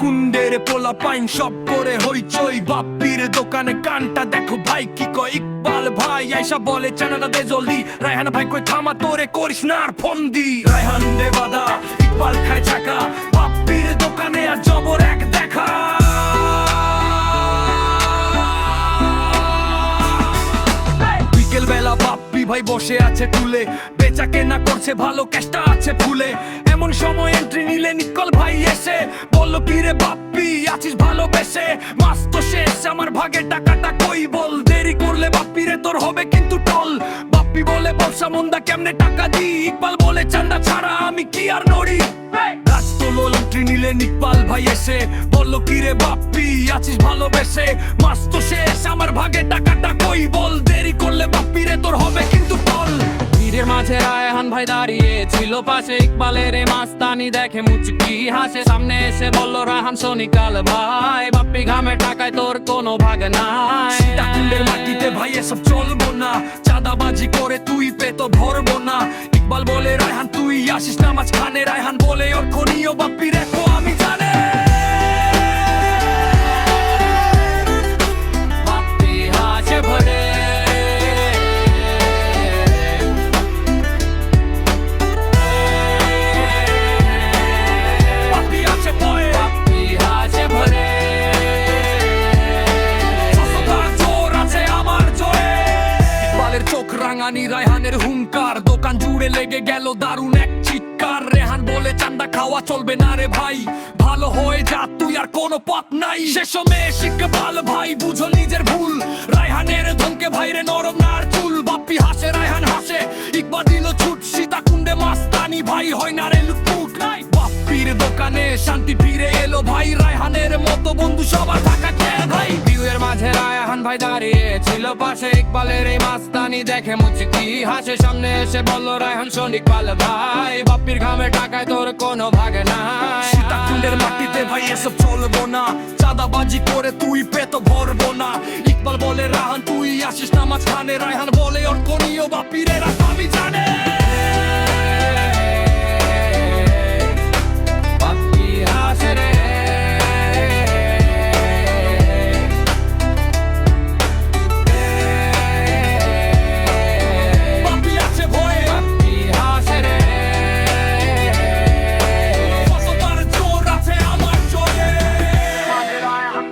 ছেলে পোলা পাইন সব করে হইচই। বাপ্পির দোকানে কানটা দেখো ভাই কি কয়? ইকবাল ভাই আইসা বলে, চানাটা দে জলদি। রায়হান ভাই কই থামা, তোরে করিস না আর ফোন দি। রায়হান দে বাদা ইকবাল খায় ভাই বসে আছে টুলে। বেচা কেনা করছে ভালো ক্যাশটা আছে ফুলে। এমন সময় এন্ট্রি নিলে নিকল ভাই এসে। বলল কি রে বাপ্পি আছিস ভালোবেসে? মাস তো শেষ আমার ভাগে টাকাটা কই বল? দেরি করলে বাপ্পি রে তোর হবে কিন্তু টল। বাপ্পি বলে ব্যবসা মন্দা কেমনে টাকা দি ইকবাল বলে চান্দা ছাড়া আমি কি আর নড়ি? রাজতলো এন্ট্রি নিলে নিকপাল ভাই এসে। বলল কি রে বাপ্পি আছিস ভালোবেসে? মাস তো শেষ আমার ভাগে টাকাটা কই বল? দেরি করলে বাপ্পি রে তোর হবে মাঝে রায়হান ভাই দাঁড়িয়ে ছিল পাশে, ইকবালের মাস্তানি দেখে মুচকি হাসে। সামনে এসে বলল রাহান সোনিকাল ভাই, বাপ্পি ঘামে টাকায় তোর কোনো ভাগ নাই। মাটিতে ভাই এসব চলবো না, চাঁদাবাজি করে তুই পেতো ভরবো না। ইকবাল বলে, রায়হান, তুই আসিস না মাঝখানে। রায়হান বলে ওর খনিও বাপ্পি, রেখো। রাঙানি রায়হানের হুঙ্কার। দোকান জুড়ে লেগে গেল দারুণ এক চিৎকার। রেহান বলে, চান্দা খাওয়া চলবে না রে ভাই। ভালো হয়ে যা, তুই আর কোনো পথ নাই। শেষ মেয়ে শিখে ভালো ভাই, বুঝো নিজের ভুল। রায়হানের ধমকে, ভাইরে নরম নার চুল। বাপ্পি হাসে, রায়হান হাসে ইকবার দিল ছুট সীতা কুণ্ডে মাস্তানি ভাই, হয় না রে লুটপুট। বাপ্পির দোকানে শান্তি ফিরে এলো ভাই, রায়হানের মতো বন্ধু সবার থাকা মাঝে রায়হান ভাই দাঁড়িয়ে ছিল পাশে ইকবালের এই মাস্তানি। দেখে মুচকি হাসে, সামনে এসে বলল, রায়হান সনিক পাল ভাই, বাপ্পির ঘামে টাকায় তোর কোনো ভাগে নাই। সীতাকুণ্ডের মাটিতে ভাই এসব চলবো না। চাঁদাবাজি করে তুই পেত ভরবো না। ইকবাল বলে রাহান তুই আসিস না মাঝখানে। রায়হান বলে, অর্কনীয় বাপিরে আমি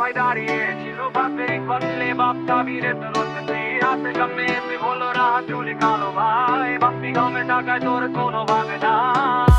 রায়হান ভাই দাঁড়িয়ে ছিল বাপের একবার দিলে বাপ দাবিরে তুলতে হাতে গামে বলো রাহা চুলি কালো ভাই, বাপি গামে টাকায় তোর কোনো ভাবে নাই।